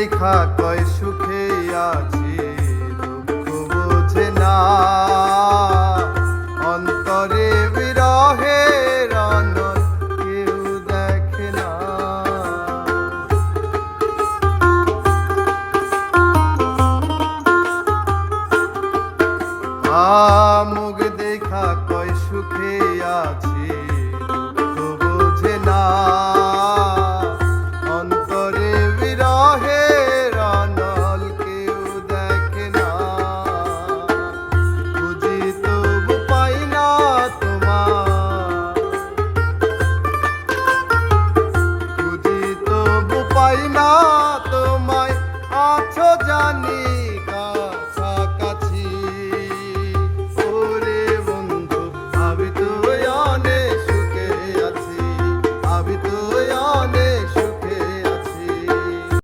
দেখা কয় সুখে আছি, দুঃখ বোঝে না। অন্তরে বিরহে রনন কেউ দেখে না। মুখ দেখা কয় সুখে আছি পাই না তোমায়। আছো জানি কাছাকাছি। ওরে বন্ধু ভাবি তুই অনেক